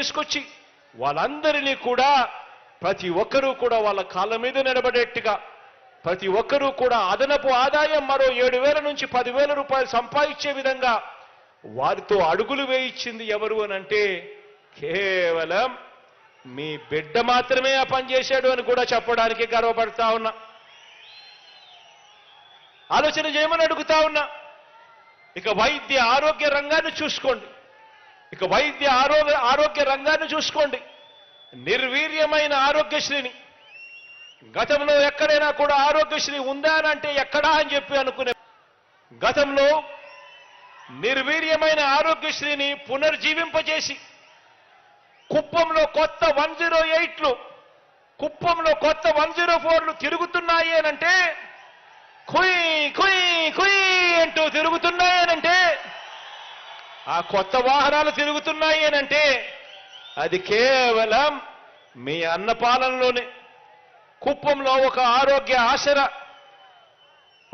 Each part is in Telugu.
తీసుకొచ్చి వాళ్ళందరినీ కూడా ప్రతి ఒక్కరూ కూడా వాళ్ళ కాళ్ళ మీద నిలబడేట్టుగా ప్రతి ఒక్కరూ కూడా అదనపు ఆదాయం మరో ఏడు వేల నుంచి పదివేల రూపాయలు సంపాదించే విధంగా వారితో అడుగులు వేయించింది ఎవరు అని అంటే కేవలం మీ బిడ్డ మాత్రమే ఆ పని చేశాడు అని కూడా చెప్పడానికి గర్వపడతా ఉన్నా. ఆలోచన చేయమని అడుగుతా ఉన్నా. ఇక వైద్య ఆరోగ్య రంగాన్ని చూసుకోండి. ఇక వైద్య ఆరోగ్య ఆరోగ్య రంగాన్ని చూసుకోండి. నిర్వీర్యమైన ఆరోగ్యశ్రీని. గతంలో ఎక్కడైనా కూడా ఆరోగ్యశ్రీ ఉందా అని అంటే ఎక్కడా అని చెప్పి అనుకునే గతంలో నిర్వీర్యమైన ఆరోగ్యశ్రీని పునర్జీవింపజేసి కుప్పంలో కొత్త వన్ జీరో ఎయిట్లు కుప్పంలో కొత్త వన్ జీరో ఫోర్లు తిరుగుతున్నాయి అనంటే కుయ్ కుయ్ కుయ్ అంటూ తిరుగుతున్నాయనంటే ఆ కొత్త వాహనాలు తిరుగుతున్నాయి అనంటే అది కేవలం మీ అన్నపాలనలోనే. కుప్పంలో ఒక ఆరోగ్య ఆసర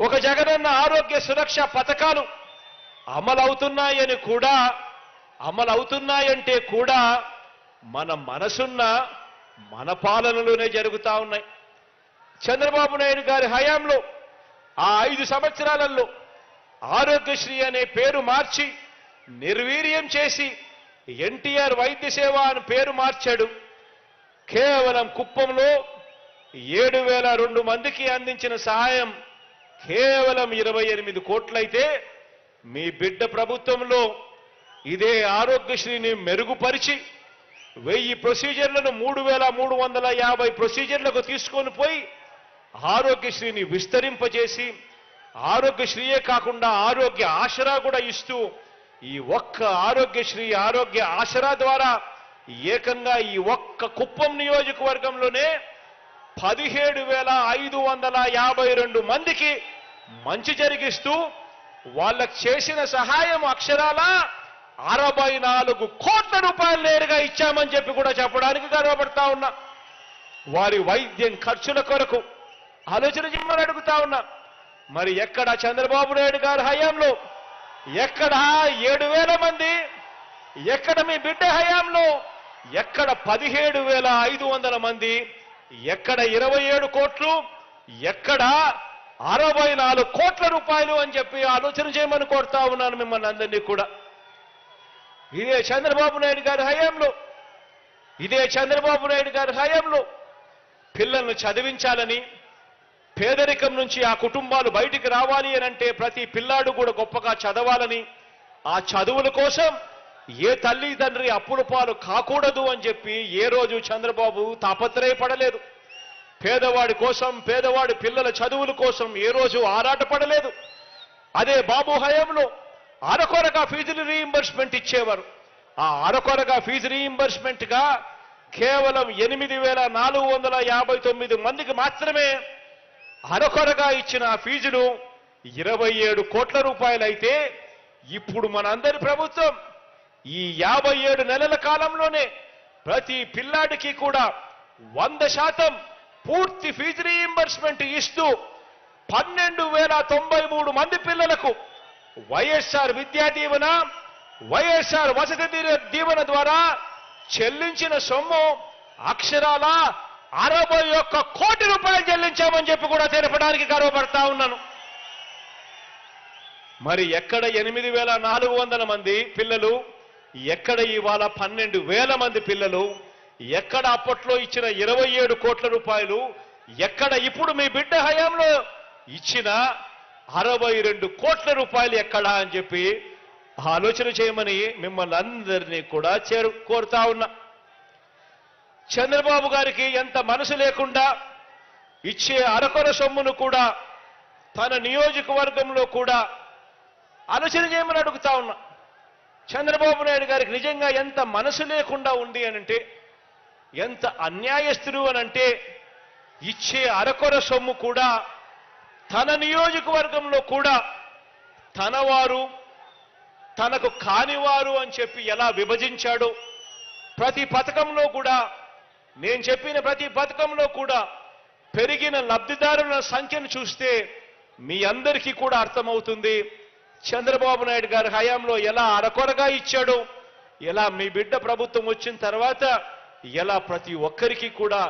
ఒక జగనన్న ఆరోగ్య సురక్ష పథకాలు అమలవుతున్నాయని కూడా అమలవుతున్నాయంటే కూడా మన మనసున్న మన పాలనలోనే జరుగుతా ఉన్నాయి. చంద్రబాబు నాయుడు గారి హయాంలో ఆ ఐదు సంవత్సరాలలో ఆరోగ్యశ్రీ అనే పేరు మార్చి నిర్వీర్యం చేసి ఎన్టీఆర్ వైద్య సేవ అని పేరు మార్చాడు. కేవలం కుప్పంలో ఏడు వేల రెండు మందికి అందించిన సహాయం కేవలం ఇరవై ఎనిమిది కోట్లయితే మీ బిడ్డ ప్రభుత్వంలో ఇదే ఆరోగ్యశ్రీని మెరుగుపరిచి వెయ్యి ప్రొసీజర్లను మూడు వేల మూడు వందల యాభై ప్రొసీజర్లకు తీసుకొని పోయి ఆరోగ్యశ్రీని విస్తరింపజేసి ఆరోగ్యశ్రీయే కాకుండా ఆరోగ్య ఆసరా కూడా ఇస్తూ ఈ ఒక్క ఆరోగ్యశ్రీ ఆరోగ్య ఆసరా ద్వారా ఏకంగా ఈ ఒక్క కుప్పం నియోజకవర్గంలోనే పదిహేడు వేల ఐదు వందల యాభై రెండు మందికి మంచి జరిగిస్తూ వాళ్ళకు చేసిన సహాయం అక్షరాల అరవై నాలుగు కోట్ల రూపాయలు నేరుగా ఇచ్చామని చెప్పి కూడా చెప్పడానికి గర్వపడతా ఉన్నా. వారి వైద్యం ఖర్చుల కొరకు ఆలోచన చేయమని అడుగుతా ఉన్నా. మరి ఎక్కడ చంద్రబాబు నాయుడు గారి హయాంలో ఎక్కడ ఏడు వేల మంది? ఎక్కడ మీ బిడ్డ హయాంలో? ఎక్కడ పదిహేడు వేల ఐదు వందల మంది? ఎక్కడ ఇరవై ఏడు కోట్లు? ఎక్కడ అరవై నాలుగు కోట్ల రూపాయలు అని చెప్పి ఆలోచన చేయమని కోరుతా ఉన్నాను మిమ్మల్ని అందరినీ కూడా. ఇదే చంద్రబాబు నాయుడు గారి హయాంలో. ఇదే చంద్రబాబు నాయుడు గారి హయాంలో. పిల్లలను చదివించాలని పేదరికం నుంచి ఆ కుటుంబాలు బయటికి రావాలి అని అంటే ప్రతి పిల్లాడు కూడా గొప్పగా చదవాలని ఆ చదువుల కోసం ఏ తల్లి తండ్రి అప్పుల పాలు కాకూడదు అని చెప్పి ఏ రోజు చంద్రబాబు తాపత్రయపడలేదు. పేదవాడి కోసం పేదవాడి పిల్లల చదువుల కోసం ఏ రోజు ఆరాటపడలేదు. అదే బాబు హయాంలో అరకొరగా ఫీజులు రీఇంబర్స్మెంట్ ఇచ్చేవారు. ఆ అరకొరగా ఫీజు రీఇంబర్స్మెంట్గా కేవలం ఎనిమిది వేల నాలుగు వందల యాభై తొమ్మిది మందికి మాత్రమే అరకొరగా ఇచ్చిన ఫీజులు ఇరవై ఏడు కోట్ల రూపాయలైతే ఇప్పుడు మనందరి ప్రభుత్వం ఈ యాభై ఏడు నెలల కాలంలోనే ప్రతి పిల్లాడికి కూడా వంద శాతం పూర్తి ఫీజు రీయింబర్స్మెంట్ ఇస్తూ పన్నెండు వేల తొంభై మూడు మంది పిల్లలకు వైఎస్ఆర్ విద్యా దీవెన వైఎస్ఆర్ వసతి దీవెన ద్వారా చెల్లించిన సొమ్ము అక్షరాల అరవై ఒక్క కోటి రూపాయలు చెల్లించామని చెప్పి కూడా తెలపడానికి గర్వపడతా ఉన్నాను. మరి ఎక్కడ ఎనిమిది వేల నాలుగు వందల మంది పిల్లలు ఎక్కడ ఇవాళ పన్నెండు వేల మంది పిల్లలు ఎక్కడ అప్పట్లో ఇచ్చిన ఇరవై ఏడు కోట్ల రూపాయలు ఎక్కడ ఇప్పుడు మీ బిడ్డ హయాంలో ఇచ్చిన అరవై రెండు కోట్ల రూపాయలు ఎక్కడా అని చెప్పి ఆలోచన చేయమని మిమ్మల్ని అందరినీ కూడా చేరు కోరుతా ఉన్నా. చంద్రబాబు గారికి ఎంత మనసు లేకుండా ఇచ్చే అరకొర సొమ్మును కూడా తన నియోజకవర్గంలో కూడా ఆలోచన చేయమని అడుగుతా ఉన్నా. చంద్రబాబు నాయుడు గారికి నిజంగా ఎంత మనసు లేకుండా ఉంది అనంటే ఎంత అన్యాయస్తుడు అనంటే ఇచ్చే అరకొర సొమ్ము కూడా తన నియోజకవర్గంలో కూడా తనవారు తనకు కానివారు అని చెప్పి ఎలా విభజించాడో ప్రతి పథకంలో కూడా నేను చెప్పిన ప్రతి పథకంలో కూడా పెరిగిన లబ్ధిదారుల సంఖ్యను చూస్తే మీ అందరికీ కూడా అర్థమవుతుంది. చంద్రబాబు నాయుడు గారి హయాంలో ఎలా అరకొరగా ఇచ్చాడు ఎలా మీ బిడ్డ ప్రభుత్వం వచ్చిన తర్వాత ఎలా ప్రతి ఒక్కరికి కూడా